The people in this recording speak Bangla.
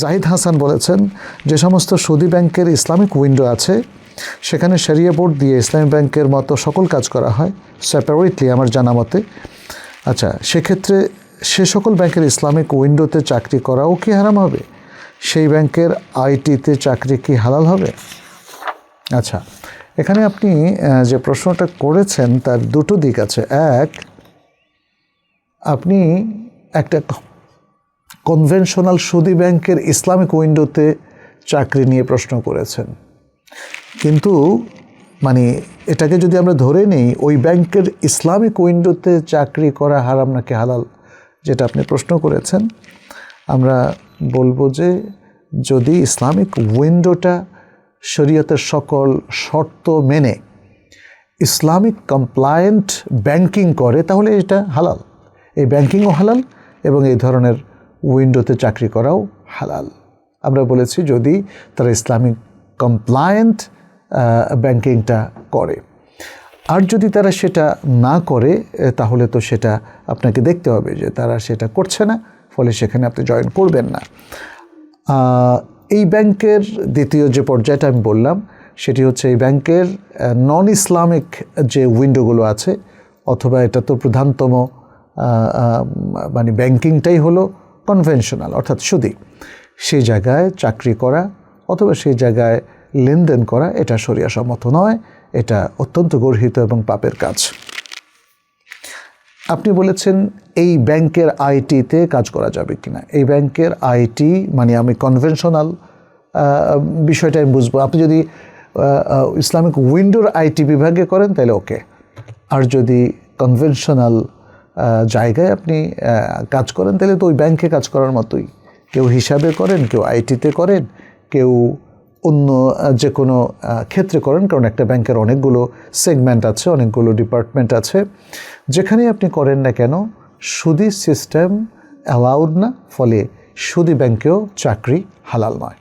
জাহিদ হাসান বলেছেন, যে সমস্ত সুদী ব্যাংকের ইসলামিক উইন্ডো আছে, সেখানে শরিয়া বোর্ড দিয়ে ইসলামী ব্যাংকের মতো সকল কাজ করা হয় সেপারেটলি আমার জানা মতে। আচ্ছা সেক্ষেত্রে সে সকল ব্যাংকের ইসলামিক উইন্ডোতে চাকরি করাও কি হারাম হবে? সেই ব্যাংকের আইটিতে চাকরি কি হালাল হবে? আচ্ছা এখানে আপনি যে প্রশ্নটা করেছেন তার দুটো দিক আছে। এক, আপনি একটা কনভেনশনাল সুদী ব্যাংকের ইসলামিক উইন্ডোতে চাকরি নিয়ে প্রশ্ন করেছেন। কিন্তু মানে এটাকে যদি আমরা ধরে নিই, ওই ব্যাংকের ইসলামিক উইন্ডোতে চাকরি করা হারাম নাকি হালাল, যেটা আপনি প্রশ্ন করেছেন, আমরা বলব যে যদি ইসলামিক উইন্ডোটা শরীয়তের সকল শর্ত মেনে ইসলামিক কমপ্লায়েন্ট ব্যাংকিং করে, তাহলে এটা হালাল। এই ব্যাংকিংও হালাল এবং এই ধরনের উইন্ডোতে চাকরি করাও হালাল। আমরা বলেছি যদি তারা ইসলামিক কমপ্লায়েন্ট ব্যাংকিংটা করে। আর যদি তারা সেটা না করে তাহলে তো সেটা আপনাকে দেখতে হবে যে তারা সেটা করছে না, ফলে সেখানে আপনি জয়েন করবেন না। এই ব্যাংকের দ্বিতীয় যে পর্যায়টা আমি বললাম, সেটি হচ্ছে এই ব্যাংকের নন ইসলামিক যে উইন্ডোগুলো আছে, অথবা এটা তো প্রধানতম মানে ব্যাংকিংটাই হলো কনভেনশনাল, অর্থাৎ সুদি। সেই জায়গায় চাকরি করা অথবা সেই জায়গায় লেনদেন করা, এটা সরিয়াসম্মত নয়, এটা অত্যন্ত গর্হিত এবং পাপের কাজ। আপনি বলেছেন, এই ব্যাংকের আইটিতে কাজ করা যাবে কি না এই ব্যাংকের আইটি মানে আমি কনভেনশনাল বিষয়টা আমি বুঝব। আপনি যদি ইসলামিক উইন্ডোর আইটি বিভাগে করেন, তাহলে ওকে। আর যদি কনভেনশনাল জায়গায় আপনি কাজ করেন, তাহলে তো ওই ব্যাংকে কাজ করার মতোই। কেউ হিসাবে করেন, কেউ আইটিতে করেন, কেউ অন্য যে কোনো ক্ষেত্রে করেন, কারণ একটা ব্যাংকের অনেকগুলো সেগমেন্ট আছে, অনেকগুলো ডিপার্টমেন্ট আছে। যেখানেই আপনি করেন না কেন, সুদি সিস্টেম অ্যালাউড না, ফলে সুদি ব্যাংকেও চাকরি হালাল নয়।